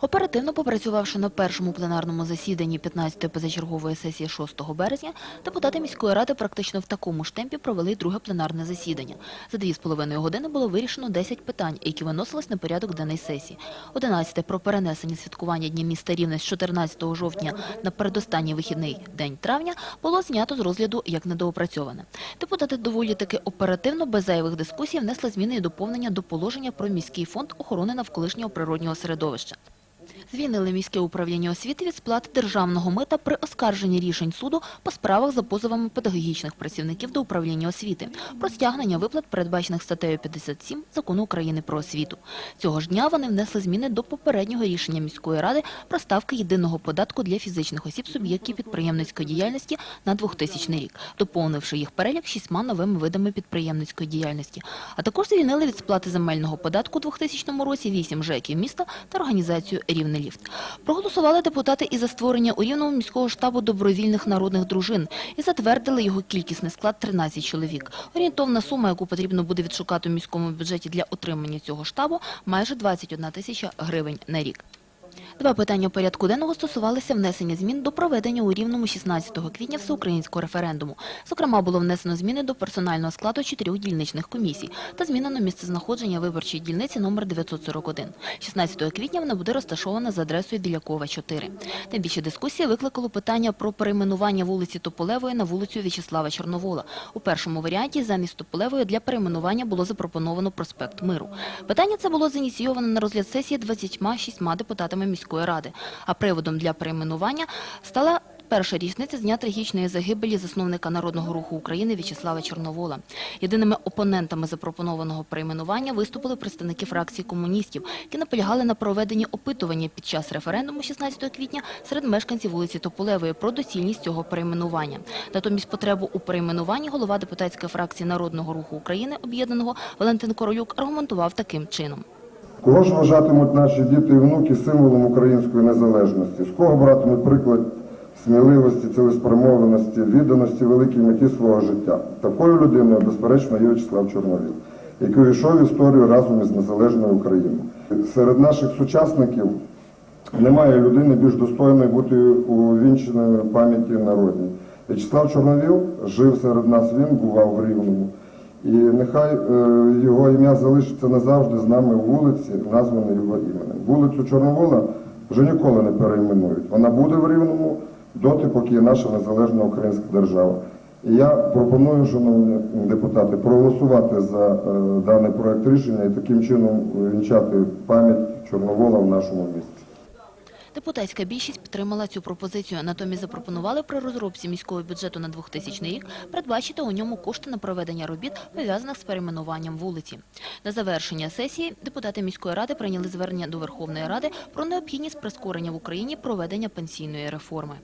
Оперативно попрацювавши на першому пленарному засіданні 15-ї позачергової сесії 6 березня, депутати міської ради практично в такому ж темпі провели друге пленарне засідання. За дві з половиною години було вирішено 10 питань, які виносились на порядок денний сесії. 11 про перенесення святкування Дня міста Рівне з 14 жовтня на передостанній вихідний день травня було знято з розгляду як недоопрацьоване. Депутати доволі таки оперативно, без зайвих дискусій, внесли зміни і доповнення до положення про міський фонд охорони навколишнього природнього середовища. Звільнили міське управління освіти від сплати державного мита при оскарженні рішень суду по справах за позовами педагогічних працівників до управління освіти про стягнення виплат, передбачених статтею 57 Закону України про освіту. Цього ж дня вони внесли зміни до попереднього рішення міської ради про ставки єдиного податку для фізичних осіб суб'єктів підприємницької діяльності на 2000 рік, доповнивши їх перелік шістьма новими видами підприємницької діяльності. А також звільнили від сплати земельного податку у 2000 році 8 ЖЕКів міста та організацію «Рівнеліфт». Проголосували депутати і за створення у Рівному міського штабу добровільних народних дружин і затвердили його кількісний склад 13 чоловік. Орієнтовна сума, яку потрібно буде відшукати у міському бюджеті для отримання цього штабу, майже 21 тисяча гривень на рік. Два питання порядку денного стосувалися внесення змін до проведення у Рівному 16 квітня всеукраїнського референдуму. Зокрема, було внесено зміни до персонального складу чотирьох дільничних комісій та змінено місцезнаходження виборчої дільниці номер 941. 16 квітня вона буде розташована за адресою Білякова, 4. Найбільше дискусії викликало питання про перейменування вулиці Тополевої на вулицю В'ячеслава Чорновола. У першому варіанті замість Тополевої для перейменування було запропоновано проспект Миру. Питання це було зініційовано на розгляд сесії 26 депутатами міської ради. А приводом для перейменування стала перша річниця з дня трагічної загибелі засновника Народного руху України В'ячеслава Чорновола. Єдиними опонентами запропонованого перейменування виступили представники фракції комуністів, які наполягали на проведенні опитування під час референдуму 16 квітня серед мешканців вулиці Тополевої про доцільність цього перейменування. Натомість потребу у перейменуванні голова депутатської фракції Народного руху України об'єднаного Валентин Королюк аргументував таким чином. Кого ж вважатимуть наші діти і внуки символом української незалежності? З кого братимуть приклад сміливості, цілеспрямованості, відданості великій меті свого життя? Такою людиною, безперечно, є Вячеслав Чорновіл, який увійшов в історію разом із незалежною Україною. Серед наших сучасників немає людини більш достойної бути увінченою пам'яті народній. В'ячеслав Чорновіл жив серед нас, він бував в Рівному. І нехай е, його ім'я залишиться назавжди з нами у вулиці, названої його іменем. Вулицю Чорновола вже ніколи не перейменують. Вона буде в Рівному доти, поки є наша незалежна українська держава. І я пропоную, шановні депутати, проголосувати за е, даний проект рішення і таким чином вінчати пам'ять Чорновола в нашому місті. Депутатська більшість підтримала цю пропозицію, натомість запропонували при розробці міського бюджету на 2000 рік передбачити у ньому кошти на проведення робіт, пов'язаних з перейменуванням вулиці. На завершення сесії депутати міської ради прийняли звернення до Верховної Ради про необхідність прискорення в Україні проведення пенсійної реформи.